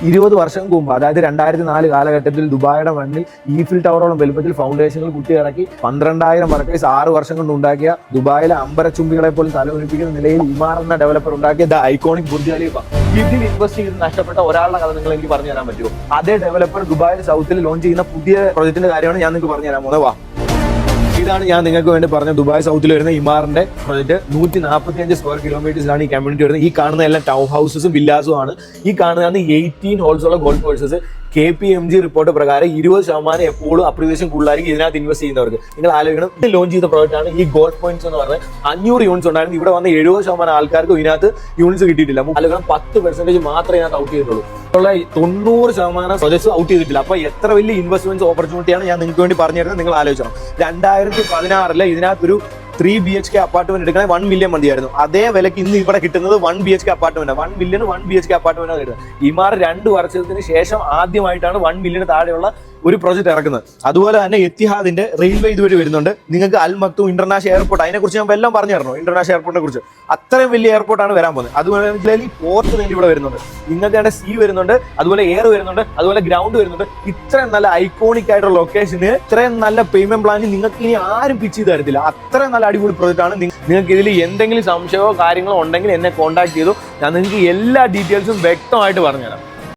ഇരുപത് വർഷം മുമ്പ് അതായത് രണ്ടായിരത്തി നാല് കാലഘട്ടത്തിൽ ദുബായുടെ മണ്ണിൽ ഈഫിൽ ടവറോളം വലുപ്പത്തിൽ ഫൗണ്ടേഷനുകൾ കുട്ടിയിറക്കി പന്ത്രണ്ടായിരം വർക്കേഴ്സ് ആറ് വർഷം കൊണ്ട് ഉണ്ടാക്കിയ ദുബായിലെ അമ്പരച്ചുംബികളെ പോലും തലവലിപ്പിക്കുന്ന നിലയിൽ ഇമാർ എന്ന ഡെവലപ്പർ ഉണ്ടാക്കിയ ദ ഐക്കോണിക് ബുർജ് ഇതിൽ ഇൻവെസ്റ്റ് ചെയ്ത് നഷ്ടപ്പെട്ട ഒരാളുടെ കഥ നിങ്ങൾ എനിക്ക് പറഞ്ഞു തരാൻ പറ്റുമോ? അതേ ഡെവലപ്പർ ദുബായിൽ സൗത്തിൽ ലോഞ്ച് ചെയ്യുന്ന പുതിയ പ്രോജക്റ്റിന്റെ കാര്യമാണ് ഞാൻ നിങ്ങൾക്ക് പറഞ്ഞു തരാൻ പോകുന്നത്. വാ. ഇതാണ് ഞാൻ നിങ്ങൾക്ക് വേണ്ടി പറഞ്ഞ ദുബായ് സൗത്തിൽ വരുന്ന ഇമാറിന്റെ പ്രൊജക്ട് നൂറ്റി നാൽപ്പത്തി അഞ്ച് സ്ക്വയർ കിലോമീറ്റേഴ്സിലാണ് ഈ കമ്മ്യൂണിറ്റി വരുന്നത്. ഈ കാണുന്ന എല്ലാ ടൗൺ ഹൗസസും വില്ലാസും ആണ്. ഈ കാണുന്നതാണ് എയ്റ്റീൻ ഹോൾസ് ഉള്ള golf courses K P M G report പ്രകാരം ഇരുപത് ശതമാനം എപ്പോഴും അപ്രീവേഷൻ കൂടുതലായിരിക്കും ഇതിനകത്ത് ഇൻവെസ്റ്റ് ചെയ്യുന്നവർക്ക്. നിങ്ങൾ ആലോചിക്കണം ഇത് ലോഞ്ച് ചെയ്ത പ്രോജക്റ്റ് ആണ് ഈ ഗോൾഡ് പോയിന്റ്സ് എന്ന് പറഞ്ഞത്. അഞ്ഞൂറ് യൂണിറ്റ്സ് ഉണ്ടായിരുന്നു. ഇവിടെ വന്ന എഴുപത് ശതമാനം ആൾക്കാർക്ക് ഇതിനകത്ത് യൂണിറ്റ്സ് കിട്ടിയിട്ടില്ല. ആലോചിക്കണം പത്ത് പെർസെന്റേജ് മാത്രമേ ഇതിനകത്ത് ഔട്ട് ചെയ്തിട്ടുള്ളൂ തൊണ്ണൂറ് ശതമാനം പ്രൊജക്ട്സ് ഔട്ട് ചെയ്തിട്ടില്ല. അപ്പൊ എത്ര വലിയ ഇൻവെസ്റ്റ്മെന്റ് ഓപ്പർച്യൂണിറ്റിയാണ് ഞാൻ നിങ്ങൾക്ക് വേണ്ടി പറഞ്ഞു തരുന്നത് നിങ്ങൾ ആലോചിക്കണം രണ്ടായിരത്തി പതിനാറിൽ ഇതിനകത്തൊരു three B H K apartment എടുക്കണേ വൺ മില്യൺ മതിയായിരുന്നു. അതേ വിലക്ക് ഇന്ന് ഇവിടെ കിട്ടുന്നത് one B H K apartment one million one B H K apartment Emaar രണ്ട് വർഷത്തിന് ശേഷം ആദ്യമായിട്ടാണ് വൺ മില്യൺ താഴെയുള്ള ഒരു പ്രോജക്റ്റ് ഇറക്കുന്നത്. അതുപോലെ തന്നെ എത്തിഹാദിന്റെ റെയിൽവേ ഇതുവഴി വരുന്നുണ്ട്. നിങ്ങൾക്ക് അൽ മക്തു ഇന്റർനാഷണൽ എയർപോർട്ട് അതിനെക്കുറിച്ച് ഞാൻ എല്ലാം പറഞ്ഞു തരണം? ഇന്റർനാഷണൽ എയർപോർട്ടിനെ കുറിച്ച്. അത്രയും വലിയ എയർപോർട്ടാണ് വരാൻ പോകുന്നത്. അതുപോലെ ഡൽഹി പോർട്ട് തന്നെ ഇവിടെ വരുന്നുണ്ട്. നിങ്ങൾക്ക് അവിടെ സീ വരുന്നുണ്ട് അതുപോലെ എയർ വരുന്നുണ്ട് അതുപോലെ ഗ്രൗണ്ട് വരുന്നുണ്ട്. ഇത്രയും നല്ല ഐക്കോണിക് ആയിട്ടുള്ള ലൊക്കേഷന് ഇത്രയും നല്ല പേയ്മെന്റ് പ്ലാൻ നിങ്ങൾക്ക് ഇനി ആരും പിച്ച് ചെയ്ത് തരത്തില്ല. അത്രയും നല്ല അടിപൊളി പ്രോജക്റ്റ് ആണ്. നിങ്ങ- നിങ്ങൾക്ക് ഇതിൽ എന്തെങ്കിലും സംശയമോ കാര്യങ്ങളോ ഉണ്ടെങ്കിൽ എന്നെ കോൺടാക്ട് ചെയ്തു. ഞാൻ നിങ്ങൾക്ക് എല്ലാ ഡീറ്റെയിൽസും വ്യക്തമായിട്ട് പറഞ്ഞുതരാം.